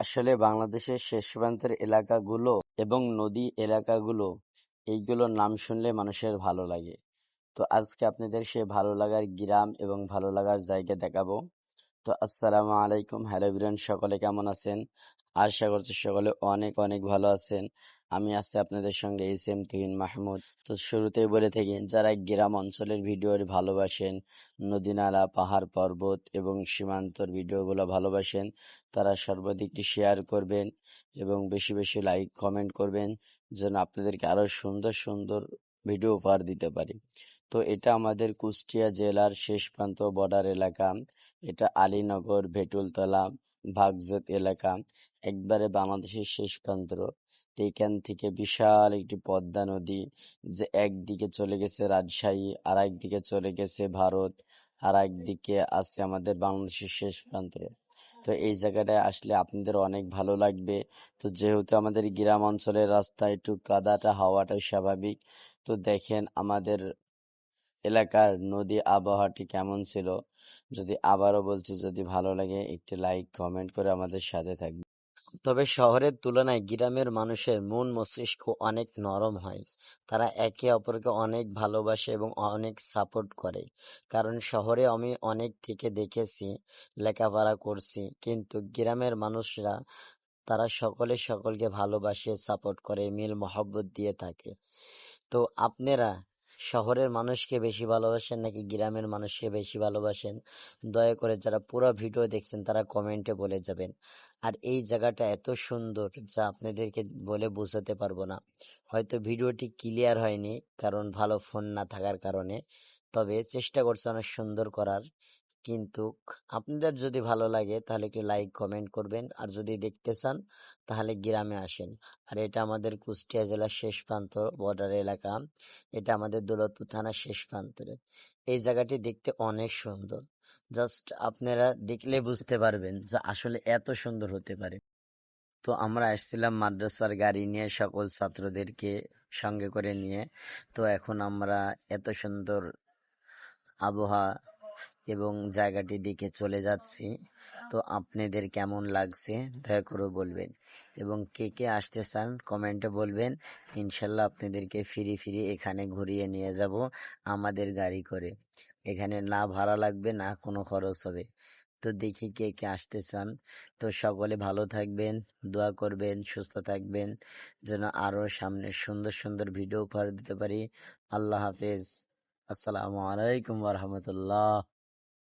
আসলে বাংলাদেশের শেষ প্রান্তের এলাকাগুলো এবং নদী এলাকাগুলো, এইগুলোর নাম শুনলে মানুষের ভালো লাগে। তো আজকে আপনাদের সে ভালো লাগার গ্রাম এবং ভালো লাগার জায়গা দেখাবো। তো আসসালামু আলাইকুম। হ্যালো বিরান সকলে কেমন আছেন? আশা করছি সকলে অনেক অনেক ভালো আছেন। আমি আছি আপনাদের সঙ্গে এস এম তুহিন মাহমুদ। তো শুরুতেই বলে থাকি, যারা গ্রাম অঞ্চলের ভিডিও ভালোবাসেন নদী নালা পাহাড় পর্বত এবং সীমান্তর ভিডিওগুলো ভালোবাসেন, তারা সর্বাধিকটি শেয়ার করবেন এবং বেশি বেশি লাইক কমেন্ট করবেন, যেন আপনাদেরকে আরও সুন্দর সুন্দর ভিডিও উপহার দিতে পারি। তো এটা আমাদের কুষ্টিয়া জেলার শেষ প্রান্ত বর্ডার এলাকা। এটা আলীনগর, ভেটুলতলা। ভাগজত এলাকা একবারে বাংলাদেশের শেষ প্রান্ত। এখান থেকে বিশাল একটি পদ্মা নদী যে একদিকে চলে গেছে রাজশাহী আর একদিকে চলে গেছে ভারত আর একদিকে আছে আমাদের বাংলাদেশের শেষ প্রান্তে। তো এই জায়গাটায় আসলে আপনাদের অনেক ভালো লাগবে। তো যেহেতু আমাদের গ্রাম অঞ্চলের রাস্তা একটু কাদাটা, হওয়াটা স্বাভাবিক, তো দেখেন আমাদের এলাকার নদী আবহাওয়াটি কেমন ছিল? যদি আবারও বলছি, যদি ভালো লাগে, একটি লাইক, কমেন্ট করে আমাদের সাথে থাকবে তবে শহরের তুলনায় গ্রামের মানুষের মন মস্তিষ্ক অনেক নরম হয়। তারা একে অপরকে অনেক ভালোবাসে এবং অনেক সাপোর্ট করে। কারণ শহরে আমি অনেক থেকে দেখেছি, লেখাপড়া করছি, কিন্তু গ্রামের মানুষরা, তারা সকলে সকলকে ভালোবাসে, সাপোর্ট করে মিল মহব্বত দিয়ে থাকে। তো আপনারা শহরের মানুষকে বেশি ভালোবাসেন নাকি গ্রামের মানুষকে বেশি ভালোবাসেন? দয়া করে যারা পুরো ভিডিও দেখছেন, তারা কমেন্টে বলে যাবেন। আর এই জায়গাটা এত সুন্দর যা আপনাদেরকে বলে বোঝাতে পারব না। হয়তো ভিডিওটি ক্লিয়ার হয়নি, কারণ ভালো ফোন না থাকার কারণে। তবে চেষ্টা করছে অনেক সুন্দর করার। কিন্তু আপনাদের যদি ভালো লাগে তাহলে একটু লাইক কমেন্ট করবেন। আর যদি দেখতে চান তাহলে গ্রামে আসেন। আর এটা আমাদের কুষ্টিয়া জেলার শেষ প্রান্ত বর্ডার এলাকা। এটা আমাদের দৌলতপুর থানার শেষ প্রান্তরে। এই জায়গাটি দেখতে অনেক সুন্দর। জাস্ট আপনারা দেখলে বুঝতে পারবেন যে আসলে এত সুন্দর হতে পারে। তো আমরা আসছিলাম মাদ্রাসার গাড়ি নিয়ে সকল ছাত্রদেরকে সঙ্গে করে নিয়ে। তো এখন আমরা এত সুন্দর আবহাওয়া এবং জায়গাটি দিকে চলে যাচ্ছি। তো আপনাদের কেমন লাগছে? দয়া করে বলবেন। এবং কে কে আসতে চান কমেন্টে বলবেন। ইনশাল্লাহ আপনাদেরকে ফিরি ফিরি এখানে ঘুরিয়ে নিয়ে যাব আমাদের গাড়ি করে। এখানে না ভাড়া লাগবে, না কোনো খরচ হবে। তো দেখি কে কে আসতে চান। তো সকলে ভালো থাকবেন, দোয়া করবেন, সুস্থ থাকবেন, যেন আরও সামনে সুন্দর সুন্দর ভিডিও উপহার দিতে পারি। আল্লাহ হাফেজ। আসসালামু আলাইকুম রহমতুল্লাহ।